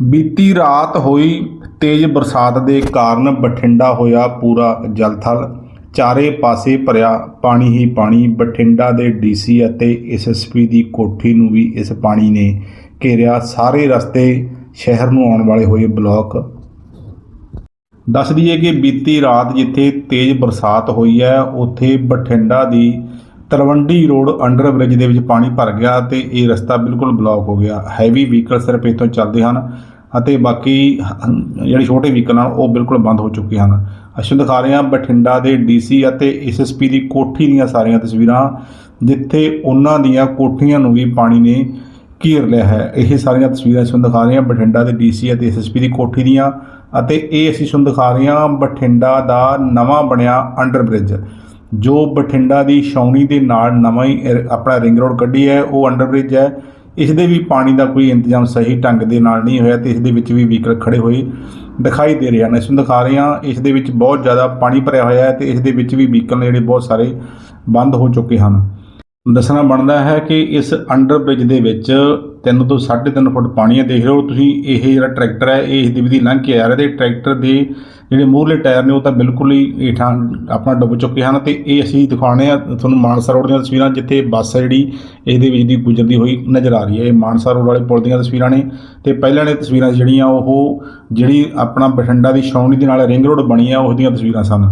ਬੀਤੀ ਰਾਤ ਹੋਈ ਤੇਜ਼ ਬਰਸਾਤ ਦੇ ਕਾਰਨ ਬਠਿੰਡਾ ਹੋਇਆ ਪੂਰਾ ਜਲਥਲ। ਚਾਰੇ ਪਾਸੇ ਭਰਿਆ ਪਾਣੀ ਹੀ ਪਾਣੀ। ਬਠਿੰਡਾ ਦੇ ਡੀਸੀ ਅਤੇ ਐਸਐਸਪੀ ਦੀ ਕੋਠੀ ਨੂੰ ਵੀ ਇਸ ਪਾਣੀ ਨੇ ਘੇਰਿਆ। ਸਾਰੇ ਰਸਤੇ ਸ਼ਹਿਰ ਨੂੰ ਆਉਣ ਵਾਲੇ ਹੋਏ ਬਲਾਕ। ਦੱਸ ਦਈਏ ਕਿ ਬੀਤੀ ਰਾਤ ਜਿੱਥੇ ਤੇਜ਼ ਬਰਸਾਤ ਹੋਈ ਹੈ, ਉੱਥੇ ਬਠਿੰਡਾ ਦੀ ਤਲਵੰਡੀ ਰੋਡ ਅੰਡਰ ਬ੍ਰਿਜ ਦੇ ਵਿੱਚ ਪਾਣੀ ਭਰ ਗਿਆ ਤੇ ਇਹ ਰਸਤਾ ਬਿਲਕੁਲ ਬਲੌਕ ਹੋ ਗਿਆ। ਹੈਵੀ ਵਹੀਕਲ ਸਿਰਫ ਇੱਥੋਂ ਚੱਲਦੇ ਹਨ ਅਤੇ ਬਾਕੀ ਜਿਹੜੇ ਛੋਟੇ ਵਹੀਕਲ ਹਨ, ਉਹ ਬਿਲਕੁਲ ਬੰਦ ਹੋ ਚੁੱਕੇ ਹਨ। ਅਸੀਂ ਦਿਖਾ ਰਹੇ ਹਾਂ ਬਠਿੰਡਾ ਦੇ ਡੀਸੀ ਅਤੇ ਐਸਐਸਪੀ ਦੀ ਕੋਠੀ ਦੀਆਂ ਸਾਰੀਆਂ ਤਸਵੀਰਾਂ, ਜਿੱਥੇ ਉਹਨਾਂ ਦੀਆਂ ਕੋਠੀਆਂ ਨੂੰ ਵੀ ਪਾਣੀ ਨੇ ਘੇਰ ਲਿਆ ਹੈ। ਇਹ ਸਾਰੀਆਂ ਤਸਵੀਰਾਂ ਅਸੀਂ ਦਿਖਾ ਰਹੇ ਹਾਂ ਬਠਿੰਡਾ ਦੇ ਡੀਸੀ ਅਤੇ ਐਸਐਸਪੀ ਦੀ ਕੋਠੀ ਦੀਆਂ ਅਤੇ ਇਹ ਅਸੀਂ ਤੁਹਾਨੂੰ ਦਿਖਾ ਰਹੇ ਹਾਂ ਬਠਿੰਡਾ ਦਾ ਨਵਾਂ ਬਣਿਆ ਅੰਡਰ ਬ੍ਰਿਜ ਜੋ ਬਠਿੰਡਾ ਦੀ ਛਾਉਣੀ ਦੇ ਨਾਲ ਨਵਾਂ ਹੀ ਆਪਣਾ ਰਿੰਗ ਰੋਡ ਕੱਢੀ ਹੈ, ਉਹ ਅੰਡਰਬ੍ਰਿਜ ਹੈ। ਇਸ ਦੇ ਵੀ ਪਾਣੀ ਦਾ ਕੋਈ ਇੰਤਜ਼ਾਮ ਸਹੀ ਢੰਗ ਦੇ ਨਾਲ ਨਹੀਂ ਹੋਇਆ ਤੇ ਇਸ ਦੇ ਵਿੱਚ ਵੀ ਵਹੀਕਲ ਖੜੇ ਹੋਏ ਦਿਖਾਈ ਦੇ ਰਹੇ ਹਨ। ਇਸ ਨੂੰ ਦਿਖਾ ਰਹੇ ਹਾਂ। ਇਸ ਦੇ ਵਿੱਚ ਬਹੁਤ ਜ਼ਿਆਦਾ ਪਾਣੀ ਭਰਿਆ ਹੋਇਆ ਹੈ ਤੇ ਇਸ ਦੇ ਵਿੱਚ ਵੀ ਵਹੀਕਲ ਜਿਹੜੇ ਬਹੁਤ ਸਾਰੇ ਬੰਦ ਹੋ ਚੁੱਕੇ ਹਨ। ਦੱਸਣਾ ਬਣਦਾ ਹੈ ਕਿ ਇਸ ਅੰਡਰ ਬ੍ਰਿਜ ਦੇ ਵਿੱਚ 3 ਤੋਂ 3.5 ਫੁੱਟ ਪਾਣੀ ਹੈ। ਦੇਖ ਰਹੇ ਹੋ ਤੁਸੀਂ ਇਹ ਜਿਹੜਾ ਟਰੈਕਟਰ ਹੈ, ਇਹ ਇਸ ਦੀ ਵਿਧੀ ਲੰਘ ਕੇ ਆ ਰਿਹਾ ਤੇ ਟਰੈਕਟਰ ਦੇ ਜਿਹੜੇ ਮੂਹਰਲੇ ਟਾਇਰ ਨੇ, ਉਹ ਤਾਂ ਬਿਲਕੁਲ ਹੀ ਹੇਠਾਂ ਆਪਣਾ ਡੁੱਬ ਚੁੱਕੇ ਹਨ ਤੇ ਇਹ ਅਸੀਂ ਦਿਖਾਉਣੇ ਆ ਤੁਹਾਨੂੰ ਮਾਨਸਾ ਰੋਡ ਦੀਆਂ ਤਸਵੀਰਾਂ, ਜਿੱਥੇ ਬੱਸ ਹੈ ਜਿਹੜੀ ਇਹਦੇ ਵਿੱਚ ਦੀ ਗੁਜ਼ਰਦੀ ਹੋਈ ਨਜ਼ਰ ਆ ਰਹੀ ਹੈ। ਇਹ ਮਾਨਸਾ ਰੋਡ ਵਾਲੇ ਪੁਲ ਦੀਆਂ ਤਸਵੀਰਾਂ ਨੇ ਤੇ ਪਹਿਲਾਂ ਨੇ ਤਸਵੀਰਾਂ ਜਿਹੜੀਆਂ, ਉਹ ਜਿਹੜੀ ਆਪਣਾ ਬਠਿੰਡਾ ਦੀ ਛਾਉਣੀ ਦੇ ਨਾਲ ਰਿੰਗ ਰੋਡ ਬਣੀ ਆ ਉਸ ਦੀਆਂ ਤਸਵੀਰਾਂ ਸਨ।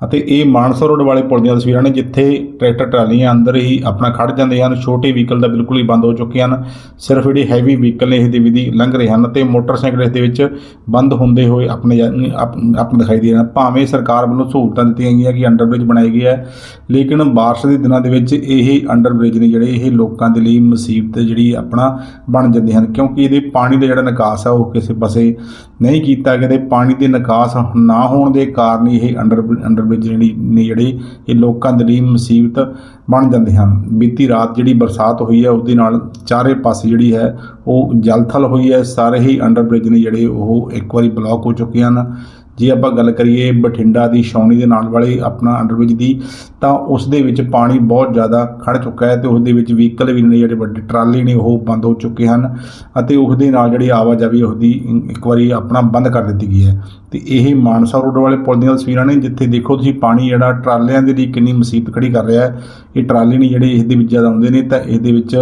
ਅਤੇ ਇਹ ਮਾਨਸਾ ਰੋਡ ਵਾਲੇ ਪੁਲ ਦੀਆਂ ਤਸਵੀਰਾਂ ਨੇ, ਜਿੱਥੇ ਟਰੈਕਟਰ ਟਰਾਲੀਆਂ ਅੰਦਰ ਹੀ ਆਪਣਾ ਖੜ ਜਾਂਦੇ ਹਨ। ਛੋਟੇ ਵਹੀਕਲ ਤਾਂ ਬਿਲਕੁਲ ਹੀ ਬੰਦ ਹੋ ਚੁੱਕੇ ਹਨ। ਸਿਰਫ ਜਿਹੜੇ ਹੈਵੀ ਵਹੀਕਲ ਨੇ ਇਸ ਦੀ ਵਿਧੀ ਲੰਘ ਰਹੇ ਹਨ ਤੇ ਮੋਟਰਸਾਈਕਲ ਇਸ ਦੇ ਵਿੱਚ ਬੰਦ ਹੁੰਦੇ ਹੋਏ ਆਪਣੇ ਆਪਣੇ ਦਿਖਾਈ ਦੇ ਰਹੇ ਹਨ। ਭਾਵੇਂ ਸਰਕਾਰ ਵੱਲੋਂ ਸਹੂਲਤਾਂ ਦਿੱਤੀਆਂ ਗਈਆਂ ਕਿ ਅੰਡਰਬ੍ਰਿਜ ਬਣਾਈ ਗਈ ਹੈ, ਲੇਕਿਨ ਬਾਰਿਸ਼ ਦੇ ਦਿਨਾਂ ਦੇ ਵਿੱਚ ਇਹ ਅੰਡਰਬ੍ਰਿਜ ਨੇ ਜਿਹੜੇ ਇਹ ਲੋਕਾਂ ਦੇ ਲਈ ਮੁਸੀਬਤ ਜਿਹੜੀ ਆਪਣਾ ਬਣ ਜਾਂਦੇ ਹਨ। ਕਿਉਂਕਿ ਇਹਦੇ ਪਾਣੀ ਦਾ ਜਿਹੜਾ ਨਿਕਾਸ ਆ, ਉਹ ਕਿਸੇ ਪਾਸੇ ਨਹੀਂ ਕੀਤਾ ਗਿਆ ਤੇ ਪਾਣੀ ਦੇ ਨਿਕਾਸ ਨਾ ਹੋਣ ਦੇ ਕਾਰਨ ਹੀ ਇਹ ਅੰਡਰ ਅੰਡਰ ਬ੍ਰਿਜ ਜਿਹੜੀ ਨੇ ਜਿਹੜੇ ਇਹ ਲੋਕਾਂ ਦੇ ਲਈ ਮੁਸੀਬਤ ਬਣ ਜਾਂਦੇ ਹਨ। ਬੀਤੀ ਰਾਤ ਜਿਹੜੀ ਬਰਸਾਤ ਹੋਈ ਹੈ, ਉਹਦੇ ਨਾਲ ਚਾਰੇ ਪਾਸੇ ਜਿਹੜੀ ਹੈ, ਉਹ ਜਲਥਲ ਹੋਈ ਹੈ। ਸਾਰੇ ਹੀ ਅੰਡਰ ਬ੍ਰਿਜ ਨੇ ਜਿਹੜੇ ਉਹ ਇੱਕ ਵਾਰੀ ਬਲੌਕ ਹੋ ਚੁੱਕੇ ਹਨ। ਜੇ ਆਪਾਂ ਗੱਲ ਕਰੀਏ ਬਠਿੰਡਾ ਦੀ ਛਾਉਣੀ ਦੇ ਨਾਲ ਵਾਲੇ ਆਪਣਾ ਅੰਡਰਬ੍ਰਿਜ ਦੀ, ਤਾਂ ਉਸ ਦੇ ਵਿੱਚ ਪਾਣੀ ਬਹੁਤ ਜ਼ਿਆਦਾ ਖੜ ਚੁੱਕਾ ਹੈ ਤੇ ਉਸ ਦੇ ਵਿੱਚ ਵਹੀਕਲ ਵੀ ਨੇ, ਜਿਹੜੇ ਵੱਡੇ ਟਰਾਲੀ ਨੇ, ਉਹ ਬੰਦ ਹੋ ਚੁੱਕੇ ਹਨ ਅਤੇ ਉਸ ਦੇ ਨਾਲ ਜਿਹੜੀ ਆਵਾਜਾਈ ਉਹਦੀ ਇੱਕ ਵਾਰੀ ਆਪਣਾ ਬੰਦ ਕਰ ਦਿੱਤੀ ਗਈ ਹੈ। ਤੇ ਇਹ ਮਾਨਸਾ ਰੋਡ ਵਾਲੇ ਪੁਲ ਦੀਆਂ ਤਸਵੀਰਾਂ ਨੇ, ਜਿੱਥੇ ਦੇਖੋ ਤੁਸੀਂ ਪਾਣੀ ਜਿਹੜਾ ਟਰਾਲਿਆਂ ਦੇ ਲਈ ਕਿੰਨੀ ਮੁਸੀਬਤ ਖੜੀ ਕਰ ਰਿਹਾ ਹੈ। ਇਹ ਟਰਾਲੀ ਨੇ ਜਿਹੜੇ ਇਸ ਦੇ ਵਿੱਚ ਜ਼ਿਆਦਾ ਆਉਂਦੇ ਨੇ, ਤਾਂ ਇਸ ਦੇ ਵਿੱਚ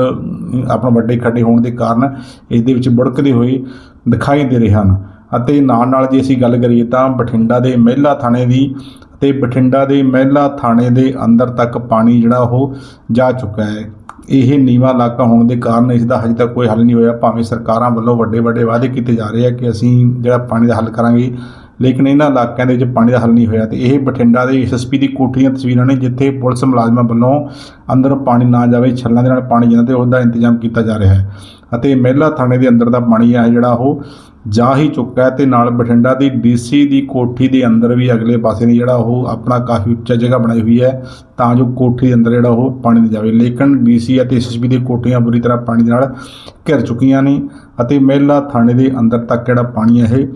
ਆਪਣਾ ਵੱਡੇ ਖੱਡੇ ਹੋਣ ਦੇ ਕਾਰਨ ਇਸ ਦੇ ਵਿੱਚ ਬੁੜਕਦੇ ਹੋਏ ਦਿਖਾਈ ਦੇ ਰਹੇ ਹਨ। ਅਤੇ ਨਾਲ ਨਾਲ ਜੇ ਅਸੀਂ ਗੱਲ ਕਰੀਏ ਤਾਂ ਬਠਿੰਡਾ ਦੇ ਮਹਿਲਾ ਥਾਣੇ ਦੀ ਤੇ ਬਠਿੰਡਾ ਦੇ ਮਹਿਲਾ ਥਾਣੇ ਦੇ ਅੰਦਰ ਤੱਕ ਪਾਣੀ ਜਿਹੜਾ ਉਹ ਜਾ ਚੁੱਕਾ ਹੈ। ਇਹ ਨੀਵਾਂ ਇਲਾਕਾ ਹੋਣ ਦੇ ਕਾਰਨ ਇਸ ਦਾ ਹਜੇ ਤੱਕ ਕੋਈ ਹੱਲ ਨਹੀਂ ਹੋਇਆ। ਭਾਵੇਂ ਸਰਕਾਰਾਂ ਵੱਲੋਂ ਵੱਡੇ ਵੱਡੇ ਵਾਅਦੇ ਕੀਤੇ ਜਾ ਰਹੇ ਆ ਕਿ ਅਸੀਂ ਜਿਹੜਾ ਪਾਣੀ ਦਾ ਹੱਲ ਕਰਾਂਗੇ, ਲੇਕਿਨ ਇਹਨਾਂ ਇਲਾਕਿਆਂ ਦੇ ਵਿੱਚ ਪਾਣੀ ਦਾ ਹੱਲ ਨਹੀਂ ਹੋਇਆ ਤੇ ਇਹ ਬਠਿੰਡਾ ਦੇ ਐਸਐਸਪੀ ਦੀ ਕੋਠੀ ਦੀਆਂ ਤਸਵੀਰਾਂ ਨੇ ਜਿੱਥੇ ਪੁਲਿਸ ਮੁਲਾਜ਼ਮਾਂ ਵੱਲੋਂ ਅੰਦਰ ਪਾਣੀ ਨਾ ਜਾਵੇ, ਛੱਲਾਂ ਦੇ ਨਾਲ ਪਾਣੀ ਜਾਂਦਾ ਤੇ ਉਹਦਾ ਇੰਤਜ਼ਾਮ ਕੀਤਾ ਜਾ ਰਿਹਾ ਹੈ। ਅਤੇ ਮਹਿਲਾ ਥਾਣੇ ਦੇ ਅੰਦਰ ਦਾ ਪਾਣੀ ਹੈ ਜਿਹੜਾ ਉਹ ਜਾ ਹੀ ਚੁੱਕਾ ਹੈ ਤੇ ਨਾਲ ਬਠਿੰਡਾ ਦੀ ਡੀਸੀ ਦੀ ਕੋਠੀ ਦੇ ਅੰਦਰ ਵੀ ਅਗਲੇ ਪਾਸੇ ਨੇ ਜਿਹੜਾ ਉਹ ਆਪਣਾ ਕਾਫੀ ਉੱਚਾ ਜਗ੍ਹਾ ਬਣਾਈ ਹੋਈ ਹੈ, ਤਾਂ ਜੋ ਕੋਠੀ ਦੇ ਅੰਦਰ ਜਿਹੜਾ ਉਹ ਪਾਣੀ ਨਾ ਜਾਵੇ। ਲੇਕਿਨ ਡੀਸੀ ਅਤੇ ਐਸਐਸਬੀ ਦੀ ਕੋਠੀਆਂ ਬੁਰੀ ਤਰ੍ਹਾਂ ਪਾਣੀ ਦੇ ਨਾਲ ਘਿਰ ਚੁੱਕੀਆਂ ਨੇ ਅਤੇ ਮਹਿਲਾ ਥਾਣੇ ਦੇ ਅੰਦਰ ਤੱਕ ਜਿਹੜਾ ਪਾਣੀ ਹੈ ਇਹ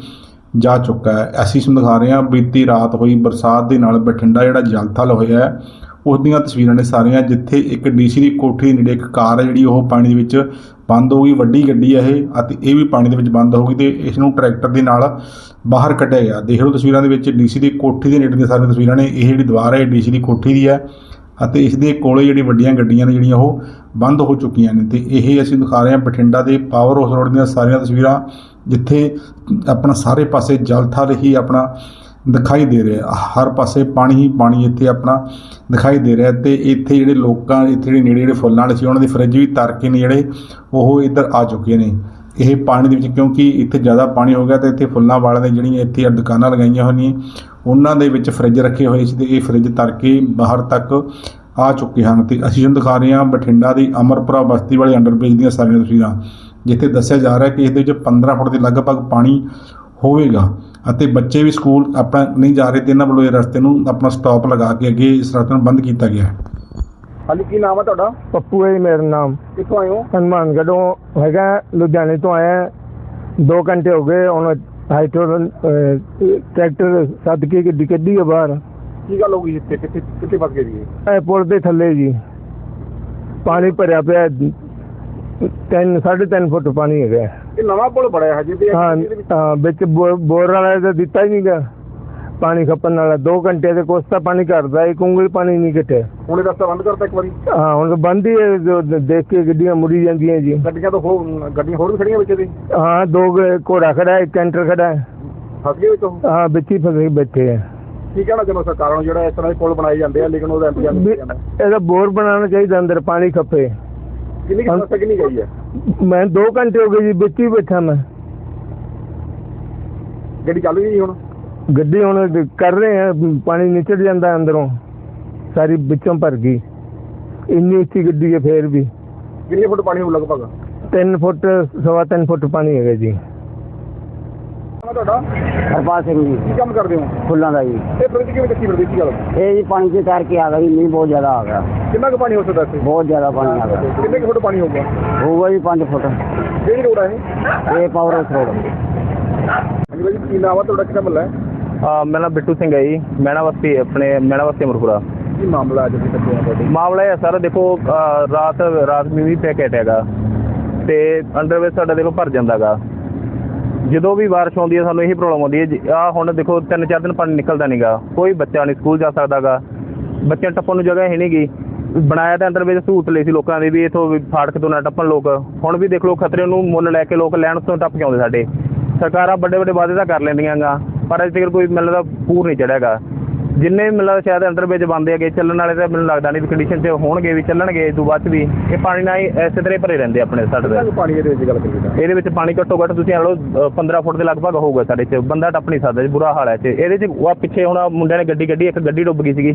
ਜਾ ਚੁੱਕਾ ਹੈ। ਅਸੀਂ ਤੁਹਾਨੂੰ ਦਿਖਾ ਰਹੇ ਹਾਂ, ਬੀਤੀ ਰਾਤ ਹੋਈ ਬਰਸਾਤ ਦੇ ਨਾਲ ਬਠਿੰਡਾ ਜਿਹੜਾ ਜਲਥਲ ਹੋਇਆ ਹੈ ਉਸ ਦੀਆਂ ਤਸਵੀਰਾਂ ਨੇ ਸਾਰੀਆਂ, ਜਿੱਥੇ ਇੱਕ ਡੀਸੀ ਦੀ ਕੋਠੀ ਦੇ ਨੇੜੇ ਇੱਕ ਕਾਰ ਹੈ ਜਿਹੜੀ ਉਹ ਪਾਣੀ ਦੇ ਵਿੱਚ ਬੰਦ ਹੋ ਗਈ, ਵੱਡੀ ਗੱਡੀ ਹੈ ਇਹ ਅਤੇ ਇਹ ਵੀ ਪਾਣੀ ਦੇ ਵਿੱਚ ਬੰਦ ਹੋ ਗਈ ਤੇ ਇਸ ਨੂੰ ਟਰੈਕਟਰ ਦੇ ਨਾਲ ਬਾਹਰ ਕੱਢਿਆ ਗਿਆ। ਦੇਖ ਲਓ ਤਸਵੀਰਾਂ ਦੇ ਵਿੱਚ ਡੀਸੀ ਦੀ ਕੋਠੀ ਦੇ ਨੇੜੇ ਦੀਆਂ ਸਾਰੀਆਂ ਤਸਵੀਰਾਂ ਨੇ, ਇਹ ਜਿਹੜੀ ਦੀਵਾਰ ਹੈ ਡੀਸੀ ਦੀ ਕੋਠੀ ਦੀ ਹੈ ਅਤੇ ਇਸ ਦੇ ਕੋਲੇ ਜਿਹੜੀ ਵੱਡੀਆਂ ਗੱਡੀਆਂ ਨੇ ਜਿਹੜੀਆਂ ਉਹ ਬੰਦ ਹੋ ਚੁੱਕੀਆਂ ਨੇ ਤੇ ਇਹ ਅਸੀਂ ਦਿਖਾ ਰਹੇ ਹਾਂ ਬਠਿੰਡਾ ਦੇ ਪਾਵਰ ਹਾਊਸ ਰੋਡ ਦੀਆਂ ਸਾਰੀਆਂ ਤਸਵੀਰਾਂ, ਜਿੱਥੇ ਆਪਣਾ ਸਾਰੇ ਪਾਸੇ ਜਲ ਥਲ ਹੀ ਆਪਣਾ ਦਿਖਾਈ ਦੇ ਰਿਹਾ ਹਰ ਪਾਸੇ ਪਾਣੀ ਹੀ ਪਾਣੀ ਇੱਥੇ ਆਪਣਾ ਦਿਖਾਈ ਦੇ ਰਿਹਾ ਤੇ ਇੱਥੇ ਜਿਹੜੇ ਲੋਕਾਂ, ਇੱਥੇ ਜਿਹੜੇ ਨੇੜੇ ਜਿਹੜੇ ਫੁੱਲਾਂ ਵਾਲੇ ਸੀ, ਉਹਨਾਂ ਦੇ ਫਰਿੱਜ ਵੀ ਤਰ ਕੇ ਨੇ ਜਿਹੜੇ, ਉਹ ਇੱਧਰ ਆ ਚੁੱਕੇ ਨੇ। ਇਹ ਪਾਣੀ ਦੇ ਵਿੱਚ ਕਿਉਂਕਿ ਇੱਥੇ ਜ਼ਿਆਦਾ ਪਾਣੀ ਹੋ ਗਿਆ ਤੇ ਇੱਥੇ ਫੁੱਲਾਂ ਵਾਲਿਆਂ ਦੇ ਜਿਹੜੀਆਂ ਇੱਥੇ ਦੁਕਾਨਾਂ ਲਗਾਈਆਂ ਹੋਈਆਂ, ਉਹਨਾਂ ਦੇ ਵਿੱਚ ਫਰਿੱਜ ਰੱਖੇ ਹੋਏ ਸੀ ਤੇ ਇਹ ਫਰਿੱਜ ਤਰ ਕੇ ਬਾਹਰ ਤੱਕ ਆ ਚੁੱਕੇ ਹਨ। ਤੇ ਅਸੀਂ ਤੁਹਾਨੂੰ ਦਿਖਾ ਰਹੇ ਹਾਂ ਬਠਿੰਡਾ ਦੀ ਅਮਰਪੁਰਾ ਬਸਤੀ ਵਾਲੇ ਅੰਡਰਬ੍ਰਿਜ ਦੀਆਂ ਸਾਰੀਆਂ ਤਸਵੀਰਾਂ, ਜਿੱਥੇ ਦੱਸਿਆ ਜਾ ਰਿਹਾ ਕਿ ਇਸ ਦੇ ਵਿੱਚ 15 ਫੁੱਟ ਦੇ ਲਗਭਗ ਪਾਣੀ ਹੋਵੇਗਾ। ਅਤੇ ਬੱਚੇ ਵੀ ਸਕੂਲ ਆਪਣਾ ਨਹੀਂ ਜਾ ਰਹੇ ਤੇ ਇਹਨਾਂ ਵੱਲੋਂ ਇਹ ਰਸਤੇ ਨੂੰ ਆਪਣਾ ਸਟਾਪ ਲਗਾ ਕੇ ਅੱਗੇ ਇਸ ਰਸਤੇ ਨੂੰ ਬੰਦ ਕੀਤਾ ਗਿਆ ਹੈ। ਹਾਂਜੀ ਕੀ ਨਾਮ ਹੈ ਤੁਹਾਡਾ? ਪੱਪੂ ਹੈ ਜੀ ਮੇਰਾ ਨਾਮ। ਕਿੱਥੋਂ ਆਏ ਹੋ? ਹਨੂੰਮਾਨਗੜ੍ਹੋਂ ਹੈਗਾ ਲੁਧਿਆਣੇ ਤੋਂ ਆਇਆ 2 ਘੰਟੇ ਹੋ ਗਏ ਹੁਣ ਹਾਈਟਰ ਟਰੈਕਟਰ ਸੱਦ ਕੇ ਗੱਡੀ ਕੱਢੀ ਹੈ ਬਾਹਰ। ਕੀ ਗੱਲ ਹੋ ਗਈ ਇੱਥੇ? ਕਿੱਥੇ ਕਿੱਥੇ ਫਸ ਗਏ ਜੀ ਇਹ? ਪੁਲ ਦੇ ਥੱਲੇ ਜੀ। ਪਾਣੀ ਭਰਿਆ ਪਿਆ ਤਿੰਨ ਸਾਢੇ ਤਿੰਨ ਫੁੱਟ ਪਾਣੀ ਹੈਗਾ ਇਹ ਨਵਾਂ ਪੁਲ ਬਣਿਆ ਹਜੇ ਤੇ ਹਾਂ ਇਹਦੇ ਵਿੱਚ? ਹਾਂ ਵਿੱਚ ਬੋ- ਬੋਰ ਵਾਲਾ ਤਾਂ ਦਿੱਤਾ ਹੀ ਨਹੀਂਗਾ। ਪਾਣੀ ਖਪਣ ਵਾਲਾ 2 ਘੰਟੇ ਦੇ ਕੋਸਤਾ ਪਾਣੀ ਕਰਦਾ ਇੱਕ ਉਂਗਲ ਪਾਣੀ ਨਹੀਂ ਘਟਿਆ ਹੁਣ ਇਹ ਰਸਤਾ ਬੰਦ ਕਰਤਾ ਇੱਕ ਵਾਰੀ? ਹਾਂ ਹੁਣ ਤਾਂ ਬੰਦ ਹੀ ਹੈ ਜੋ ਦ- ਦੇਖ ਕੇ ਗੱਡੀਆਂ ਮੁੜੀ ਜਾਂਦੀਆਂ ਜੀ। ਗੱਡੀਆਂ ਤੋਂ ਹੋ ਗੱਡੀਆਂ ਹੋਰ ਵੀ ਖੜੀਆਂ ਵਿੱਚ ਇਹਦੇ? ਹਾਂ ਦੋ ਗ- ਘੋੜਾ ਖੜਾ ਹੈ ਇੱਕ ਕੈਂਟਰ ਖੜਾ ਹੈ। ਫਸ ਗਏ ਵਿੱਚ ਉਹ? ਹਾਂ ਵਿੱਚ ਹੀ ਫਸੇ ਬੈਠੇ ਹੈ ਕੀ ਕਹਿਣਾ ਚਾਹੁੰਦਾ ਸਰਕਾਰਾਂ ਨੂੰ ਜਿਹੜਾ ਇਸ ਤਰ੍ਹਾਂ ਦੇ ਪੁਲ ਬਣਾਏ ਜਾਂਦੇ ਆ ਲੇਕਿਨ ਉਹਦਾ ਇੰਤਜ਼ਾਮ ਨਹੀਂ ਵੀ ਜਾਂਦਾ। ਇਹਦਾ ਬੋਰ ਬਣਾਉਣਾ ਚਾਹੀਦਾ ਅੰਦਰ ਪਾਣੀ ਖੱਪੇ। ਕਿੰਨੀ ਕੁ ਸਮੱਸਿਆ ਕਿੰਨੀ ਗਈ ਹੈ? ਮੈਂ 2 ਘੰਟੇ ਹੋ ਗਏ ਜੀ ਵਿੱਚ ਹੀ ਬੈਠਾ ਮੈਂ। ਗੱਡੀ ਚੱਲ ਰਹੀ ਹੁਣ? ਗੱਡੀ ਹੁਣ ਕਰ ਰਹੇ ਆ ਪਾਣੀ ਨਿਚੜ ਜਾਂਦਾ ਅੰਦਰੋਂ ਸਾਰੀ ਵਿੱਚੋਂ ਭਰ ਗਈ। ਇੰਨੀ ਉੱਚੀ ਗੱਡੀ ਹੈ ਫੇਰ ਵੀ। ਕਿੰਨੇ ਫੁੱਟ ਪਾਣੀ ਹੋਊ ਲਗਭਗ? 3 ਫੁੱਟ ਸਵਾ 3 ਫੁੱਟ ਪਾਣੀ ਹੈਗਾ ਜੀ। ਤੁਹਾਡਾ? ਹਰਪਾਲ ਸਿੰਘ ਜੀ। ਕੀ ਕੰਮ ਕਰਦੇ ਹੋ? ਫੁੱਲਾਂ ਦਾ ਜੀ। ਇਹ ਪ੍ਰਤੀ ਕਿਵੇਂ ਫਿਰਦੀ ਸੀ ਗੱਲ? ਇਹ ਜੀ ਪਾਣੀ ਦੇ ਤਾਰ ਕੇ ਆ ਗਈ ਮੀਂਹ ਬਹੁਤ ਜ਼ਿਆਦਾ ਆ ਗਿਆ। ਕਿੰਨਾ ਕੁ ਪਾਣੀ ਹੋ ਸਕਦਾ ਇੱਥੇ? ਬਹੁਤ ਜ਼ਿਆਦਾ ਪਾਣੀ ਆ ਗਿਆ। ਕਿੰਨੇ ਕੁ ਫੁੱਟ ਪਾਣੀ ਹੋਊਗਾ? ਹੋਊਗਾ ਜੀ 5 ਫੁੱਟ। ਕਿਹੜੀ ਰੋਡ ਹੈ ਇਹ? ਇਹ ਪਾਵਰ ਹਾਊਸ ਰੋਡ ਹਾਂਜੀ ਬਾਈ ਜੀ, ਕੀ ਨਾਮ ਆ ਤੁਹਾਡਾ ਕਿਹੜਾ ਮੱਲਾ ਹੈ? ਆ ਮੇਰਾ ਨਾਮ ਬਿੱਟੂ ਸਿੰਘ ਹੈ ਜੀ। ਮੈਣਾ ਵਸਤੀ ਆਪਣੇ ਮੈਣਾ ਵਸਤੀ ਅਮਰਪੁਰਾ। ਕੀ ਮਾਮਲਾ ਅੱਜ ਤੁਸੀਂ ਕੱਟਿਆ ਤੁਹਾਡੇ? ਮਾਮਲਾ ਇਹ ਹੈ ਸਰ ਦੇਖੋ ਅ, ਰਾਤ ਰਾਤ ਮੀਂਹ ਵੀ ਪੈਕੇਟ ਹੈਗਾ ਤੇ ਅੰਡਰਵੇਅਰ ਸਾਡਾ ਦੇਖੋ ਭਰ ਜਾਂਦਾਗਾ ਜਦੋਂ ਵੀ ਬਾਰਿਸ਼ ਆਉਂਦੀ ਹੈ, ਸਾਨੂੰ ਇਹੀ ਪ੍ਰੋਬਲਮ ਆਉਂਦੀ ਹੈ ਆ ਹੁਣ ਦੇਖੋ, ਤਿੰਨ ਚਾਰ ਦਿਨ ਪਾਣੀ ਨਿਕਲਦਾ ਨਹੀਂਗਾ ਕੋਈ ਬੱਚਾ ਨਹੀਂ ਸਕੂਲ ਜਾ ਸਕਦਾਗਾ। ਬੱਚਿਆਂ ਟੱਪਣ ਨੂੰ ਜਗ੍ਹਾ ਹੈ ਨਹੀਂਗੀ ਬਣਾਇਆ ਤਾਂ ਅੰਦਰ ਵਿੱਚ ਸਹੂਲਤ ਲਈ ਸੀ ਲੋਕਾਂ ਦੀ ਵੀ ਇਥੋਂ ਫਾਟਕ ਤੋਂ ਨਾ ਟੱਪਣ ਲੋਕ। ਹੁਣ ਵੀ ਦੇਖ ਲਓ, ਖਤਰੇ ਨੂੰ ਮੁੱਲ ਲੈ ਕੇ ਲੋਕ ਲੈਣ ਤੋਂ ਟੱਪ ਕੇ ਆਉਂਦੇ ਸਾਡੇ। ਸਰਕਾਰਾਂ ਵੱਡੇ ਵੱਡੇ ਵਾਅਦੇ ਤਾਂ ਕਰ ਲੈਂਦੀਆਂ ਗਾ, ਪਰ ਅਜੇ ਤੱਕ ਕੋਈ ਮੈਨੂੰ ਲੱਗਦਾ ਪੂਰ ਨਹੀਂ ਚੜਿਆਗਾ ਜਿੰਨੇ ਲੱਗਦਾ ਸ਼ਾਇਦ ਅੰਡਰ ਵਿੱਚ ਬੰਦੇ ਹੈਗੇ ਚੱਲਣ ਵਾਲੇ ਤਾਂ ਮੈਨੂੰ ਲੱਗਦਾ ਨਹੀਂ ਵੀ ਕੰਡੀਸ਼ਨ 'ਚ ਹੋਣਗੇ ਵੀ ਚੱਲਣਗੇ ਇਹ ਤੋਂ ਬਾਅਦ 'ਚ ਵੀ। ਇਹ ਪਾਣੀ ਨਾਲ ਹੀ ਇਸੇ ਤਰ੍ਹਾਂ ਹੀ ਭਰੇ ਰਹਿੰਦੇ ਆਪਣੇ ਸਾਡੇ ਦੇ ਪਾਣੀ ਇਹਦੇ ਵਿੱਚ ਗੱਲ ਕਰੀਏ ਤਾਂ? ਇਹਦੇ ਵਿੱਚ ਪਾਣੀ ਘੱਟੋ ਘੱਟ ਤੁਸੀਂ ਆ ਲਓ ਅ, 15 ਫੁੱਟ ਦੇ ਲਗਭਗ ਹੋਊਗਾ ਸਾਡੇ 'ਚ। ਬੰਦਾ ਟੱਪ ਨਹੀਂ ਸਕਦਾ ਜੀ ਬੁਰਾ ਹਾਲ ਹੈ 'ਚ ਇਹਦੇ 'ਚ ਉਹ ਪਿੱਛੇ ਹੁਣ ਮੁੰਡਿਆਂ ਨੇ ਗੱਡੀ ਗੱਡੀ ਇੱਕ ਗੱਡੀ ਡੁੱਬ ਗਈ ਸੀਗੀ।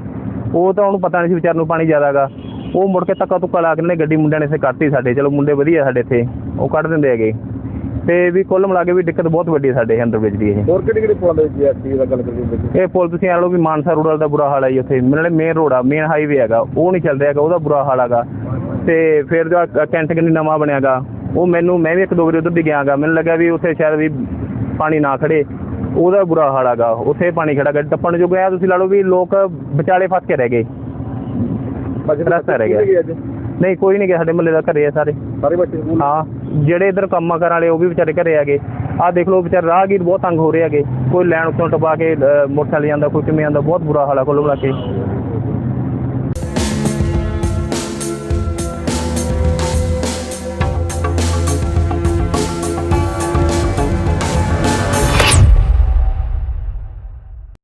ਉਹ ਤਾਂ ਉਹਨੂੰ ਪਤਾ ਨਹੀਂ ਸੀ ਵਿਚਾਰ ਨੂੰ ਪਾਣੀ ਜ਼ਿਆਦਾਗਾ ਉਹ ਮੁੜ ਕੇ ਧੱਕਾ ਤੁੱਕਾ ਲਾ ਕੇ ਨੇ ਗੱਡੀ ਮੁੰਡਿਆਂ ਨੇ ਇੱਥੇ ਕੱਢਤੀ ਸਾਡੇ। ਚਲੋ ਮੁੰਡੇ ਵਧੀਆ ਸਾਡੇ ਇੱਥੇ। ਉਹ ਕੱਢ ਦਿੰਦੇ ਹੈਗੇ। ਤੇ ਵੀ ਕੁੱਲ ਮਿਲਾ ਕੇ ਵੀ ਦਿੱਕਤ ਬਹੁਤ ਵੱਡੀ ਹੈ ਸਾਡੇ ਅੰਦਰ ਵਿੱਚ ਦੀ ਇਹ। ਹੋਰ ਕਿਹੜੀ ਕਿਹੜੀ ਪੁਲਾਂ ਦੇ ਵਿੱਚ ਚੀਜ਼ ਦਾ ਗੱਲ ਕਰੀਏ ਇਹ ਪੁਲ ਤੁਸੀਂ ਆ ਲਓ ਵੀ ਮਾਨਸਾ ਰੋਡ ਦਾ ਬੁਰਾ ਹਾਲ ਹੈ ਜੀ ਉੱਥੇ। ਮੇਰੇ ਨਾਲ ਮੇਨ ਰੋਡ ਆ ਮੇਨ ਹਾਈਵੇ ਹੈਗਾ। ਉਹ ਨਹੀਂ ਚੱਲ ਰਿਹਾ ਹੈਗਾ ਉਹਦਾ ਬੁਰਾ ਹਾਲ ਹੈਗਾ। ਤੇ ਫਿਰ ਜੋ ਕੈਂਟ ਗੰਨੀ ਨਵਾਂ ਬਣਿਆਗਾ ਉਹ ਮੈਨੂੰ ਮੈਂ ਵੀ ਇੱਕ ਦੋ ਵਾਰੀ ਉਧਰ ਦੀ ਗਿਆਗਾ ਮੈਨੂੰ ਲੱਗਾ ਵੀ ਉੱਥੇ ਸ਼ਾਇਦ ਵੀ ਪਾਣੀ ਨਾ ਖੜੇ। ਉਹਦਾ ਬੁਰਾ ਹਾਲ ਹੈਗਾ। ਉੱਥੇ ਪਾਣੀ ਖੜਾ ਗਾ ਟੱਪਣ ਜੋ ਗਿਆ ਤੁਸੀਂ ਲਾ ਲਓ ਵੀ ਲੋਕ ਵਿਚਾਲੇ ਫਸ ਕੇ ਰਹਿ ਗਏ। ਰਸਤਾ ਰਹਿ ਗਿਆ। ਨਹੀਂ ਕੋਈ ਨਹੀਂ ਗਿਆ। ਸਾਡੇ ਮੱਲੇ ਦਾ ਘਰੇ ਆ ਸਾਰੇ। ਸਾਰੇ ਬੱਚੇ ਹਾਂ। ਜਿਹੜੇ ਇਧਰ ਕੰਮਾਂ ਕਰਨ ਵਾਲੇ ਉਹ ਵੀ ਵਿਚਾਰੇ ਘਰੇ ਹੈਗੇ ਆਹ ਦੇਖ ਲਓ ਵਿਚਾਰੇ ਰਾਹਗੀਰ ਬਹੁਤ ਤੰਗ ਹੋ ਰਹੇ ਹੈਗੇ। ਕੋਈ ਲੈਣ ਉੱਤੋਂ ਟਪਾ ਕੇ ਮੋਟਰਸਾਈਕਲ ਜਾਂਦਾ ਕੋਈ ਕਿਵੇਂ ਜਾਂਦਾ ਬਹੁਤ ਬੁਰਾ ਹਾਲ ਹੈ ਕੁੱਲ ਮਿਲਾ ਕੇ।